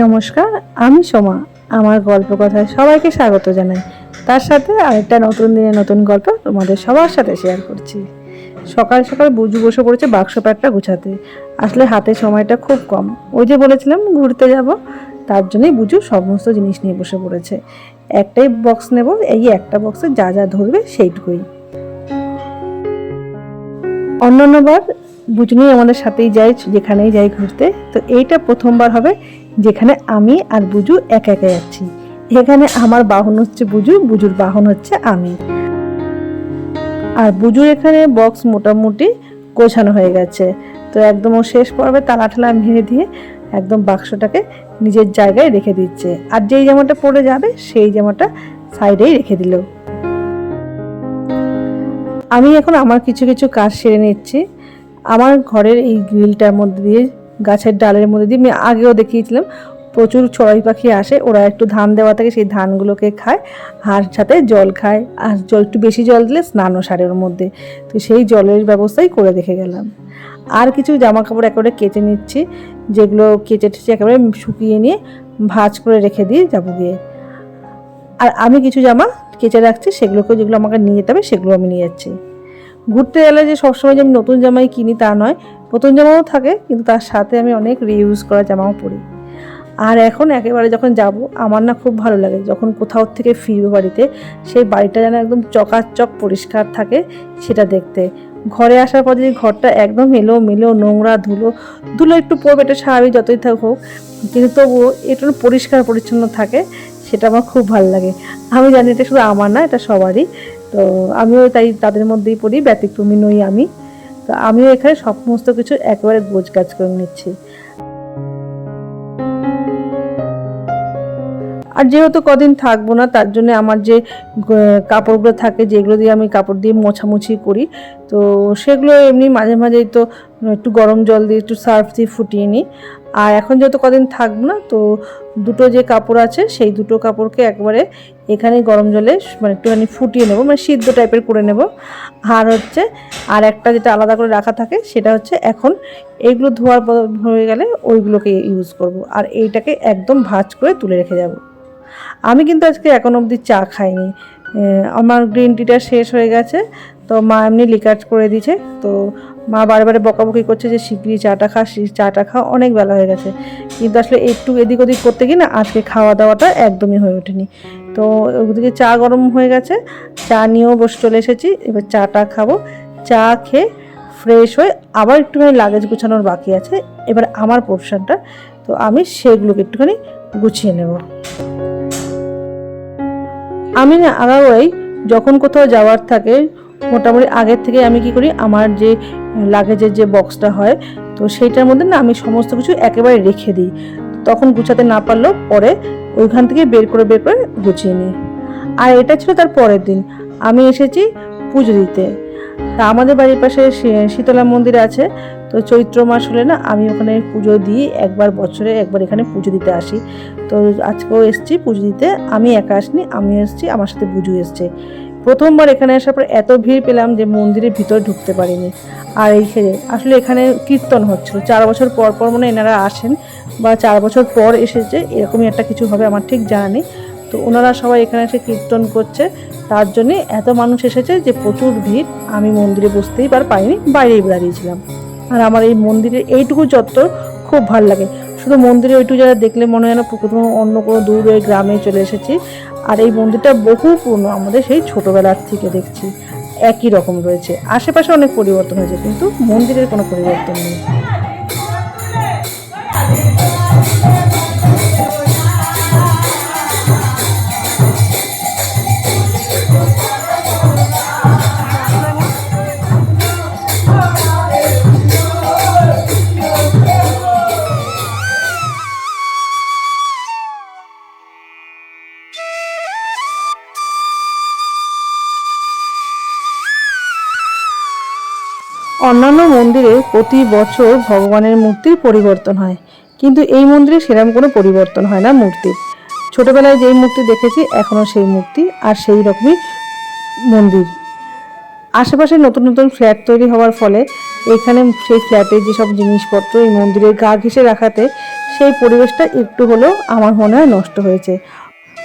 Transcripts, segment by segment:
নমস্কার, আমি সোমা। আমার গল্প কথায় সবাইকে স্বাগত জানাই। তার সাথে আরেকটা নতুন দিনে নতুন গল্প তোমাদের সবার সাথে শেয়ার করছি। সকাল সকাল বুঝু বসে পড়েছে বাক্স প্যাকটা গুছাতে। আসলে হাতে সময়টা খুব কম। ওই যে বলেছিলাম, ঘুরতে যাব। তার জন্যই বুঝু সমস্ত জিনিস নিয়ে বসে পড়েছে। একটাই বক্স নেব, এই একটা বক্সে যা যা ধরবে সেইটুকুই। অন্যান্যবার বুঝুনি আমাদের সাথেই যাই, যেখানেই যাই ঘুরতে। তো এইটা প্রথমবার হবে যেখানে আমি আর বুজু একা একা যাচ্ছি। এখানে আমার বাহন হচ্ছে বুজু, বুজুর বাহন হচ্ছে আমি। আর বুজুর এখানে বক্স মোটামুটি গোছানো হয়ে গেছে। তো একদম ও শেষ পর্বে তালা ঠালা ভেঙে দিয়ে একদম বাক্সটাকে নিজের জায়গায় রেখে দিচ্ছে। আর যেই জামাটা পরে যাবে, সেই জামাটা সাইডেই রেখে দিল। আমি এখন আমার কিছু কিছু কাজ সেরে নিচ্ছি। আমার ঘরের এই গ্রিলটার মধ্যে দিয়ে, গাছের ডালের মধ্যে দিয়ে, আমি আগেও দেখিয়েছিলাম, প্রচুর চড়াই পাখি আসে, ওরা একটু ধান দেওয়া থাকে, সেই ধানগুলোকে খায়, আর সাথে জল খায়, আর জল একটু বেশি জল দিলে স্নানও সারে ওর মধ্যে। তো সেই জলের ব্যবস্থাই করে দেখে গেলাম। আর কিছু জামা কাপড় একেবারে কেটে নিচ্ছি, যেগুলো কেটে টেচে একেবারে শুকিয়ে নিয়ে ভাঁজ করে রেখে দিয়ে যাব গিয়ে। আর আমি কিছু জামা কেচে রাখছি সেগুলোকে যেগুলো আমাকে নিয়ে যেতে হবে, সেগুলো আমি নিয়ে যাচ্ছি। ঘুরতে গেলে যে সবসময় যে আমি নতুন জামাই কিনি তা নয় নতুন জামাও থাকে, কিন্তু তার সাথে আমি অনেক রিইউজ করা জামাও পরি। আর এখন একেবারে যখন যাব, আমার না খুব ভালো লাগে। যখন কোথাও থেকে ফিরবো বাড়িতে, সেই বাড়িটা যেন একদম চকাচক পরিষ্কার থাকে, সেটা দেখতে। ঘরে আসার পর যদি ঘরটা একদম এলো মেলো, নোংরা ধুলো ধুলো একটু পড়বে, এটা স্বাভাবিক যতই হোক কিন্তু তবুও একটু পরিষ্কার পরিচ্ছন্ন থাকে, সেটা আমার খুব ভালো লাগে। আমি জানি এটা শুধু আমার না, এটা সবারই। তো আমিও তাই তাদের মধ্যেই পড়ি, ব্যতিক্রমী নই আমি। তো আমিও এখানে সমস্ত কিছু একেবারে গোছ গাছ করে নিচ্ছি। আর যেহেতু কদিন থাকব না, তার জন্য আমার যে কাপড়গুলো থাকে, যেগুলো দিয়ে আমি কাপড় দিয়ে মোছামুছি করি, তো সেগুলো এমনি মাঝে মাঝেই তো একটু গরম জল দিয়ে একটু সার্ফ দিয়ে ফুটিয়ে নিই। আর এখন যেহেতু কদিন থাকব না, তো দুটো যে কাপড় আছে, সেই দুটো কাপড়কে একবারে এখানে গরম জলে মানে একটুখানি ফুটিয়ে নেব মানে সিদ্ধ টাইপের করে নেব। আর হচ্ছে, আর একটা যেটা আলাদা করে রাখা থাকে, সেটা হচ্ছে এখন এইগুলো ধোয়ার হয়ে গেলে ওইগুলোকে ইউজ করব। আর এইটাকে একদম ভাজ করে তুলে রেখে যাব। আমি কিন্তু আজকে এখন অবধি চা খাইনি। আমার গ্রিন টিটা শেষ হয়ে গেছে, তো মা এমনি লিকার করে দিয়েছে, তো মা বারে বারে বকাবকি করছে যে, শিগগিরই চাটা খা চাটা খা। অনেক বেলা হয়ে গেছে। কিন্তু আসলে একটু এদিক ওদিক করতে গিয়ে না, আজকে খাওয়া দাওয়াটা একদমই হয়ে ওঠেনি। তো ওদিকে চা গরম হয়ে গেছে, চা নিয়েও বসে চলে এসেছি। এবার চাটা খাব। চা খেয়ে ফ্রেশ হয়ে আবার একটুখানি লাগেজ গুছানোর বাকি আছে। এবার আমার পোর্শনটা, তো আমি সেগুলোকে একটুখানি গুছিয়ে নেব। আমি না আগাগোড়াই যখন কোথাও যাওয়ার থাকে মোটামুটি আগের থেকে আমি কি করি, আমার যে লাগেজের যে বক্সটা হয়, তো সেইটার মধ্যে না আমি সমস্ত কিছু একেবারে রেখে দিই। তখন গুছাতে না পারলেও পরে ওইখান থেকে বের করে বের করে গুছিয়ে নিই। আর এটা ছিল তার পরের দিন। আমি এসেছি পুজো দিতে। তা আমাদের বাড়ির পাশে শীতলা মন্দির আছে, তো চৈত্র মাস হলে না আমি ওখানে পুজো দিই, একবার বছরে একবার এখানে পুজো দিতে আসি। তো আজকেও এসেছি পুজো দিতে, আমি একা আসিনি আমি এসেছি, আমার সাথে পুজো এসছে। প্রথমবার এখানে আসার পর এত ভিড় পেলাম যে মন্দিরের ভিতরে ঢুকতে পারিনি। আর এই খেয়ে আসলে এখানে কীর্তন হচ্ছিল। চার বছর পর পর মনে এনারা আসেন বা চার বছর পর এসেছে, এরকমই একটা কিছু হবে আমার ঠিক জানা নেই। তো ওনারা সবাই এখানে এসে কীর্তন করছে। তার জন্যে এত মানুষ এসেছে যে প্রচুর ভিড়। আমি মন্দিরে বসতেই পার পাইনি বাইরেই দাঁড়িয়েছিলাম আর আমার এই মন্দিরের এইটুকু চত্বর খুব ভালো লাগে। শুধু মন্দিরে ওইটু যারা দেখলে মনে হয় না কোথাও অন্য কোনো দূরে গ্রামে চলে এসেছি। আর এই মন্দিরটা বহু পুরনো, আমাদের সেই ছোটোবেলার থেকে দেখছি। একই রকম রয়েছে। আশেপাশে অনেক পরিবর্তন হয়েছে, কিন্তু মন্দিরের কোনো পরিবর্তন নেই। অন্যান্য মন্দিরে প্রতি বছর ভগবানের মূর্তির পরিবর্তন হয়। কিন্তু এই মন্দিরে সেরকম কোনো পরিবর্তন হয় না মূর্তির। ছোটবেলায় যেই মূর্তি দেখেছি এখনও সেই মূর্তি আর সেই রকমই মন্দির। আশেপাশে নতুন নতুন ফ্ল্যাট তৈরি হওয়ার ফলে এখানে সেই ফ্ল্যাটে যেসব জিনিসপত্র এই মন্দিরের গা ঘেঁষে রাখাতে, সেই পরিবেশটা একটু হলেও আমার মনে হয় নষ্ট হয়েছে।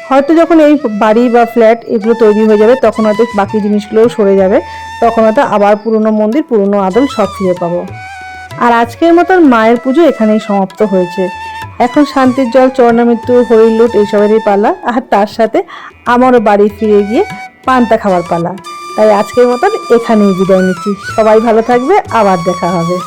হয়তো যখন এই বাড়ি বা ফ্ল্যাট এগুলো তৈরি হয়ে যাবে, তখন হয়তো বাকি জিনিসগুলোও সরে যাবে। তখন হয়তো আবার পুরনো মন্দির, পুরনো আদল সব ফিরে পাবো। আর আজকের মতন মায়ের পুজো এখানেই সমাপ্ত হয়েছে। এখন শান্তির জল চরণামৃত্যু হরিলুট এইসবেরই পালা। আর তার সাথে আমারও বাড়ি ফিরে গিয়ে পান্তা খাবার পালা। তাই আজকের মতন এখানেই বিদায় নিচ্ছি। সবাই ভালো থাকবে, আবার দেখা হবে।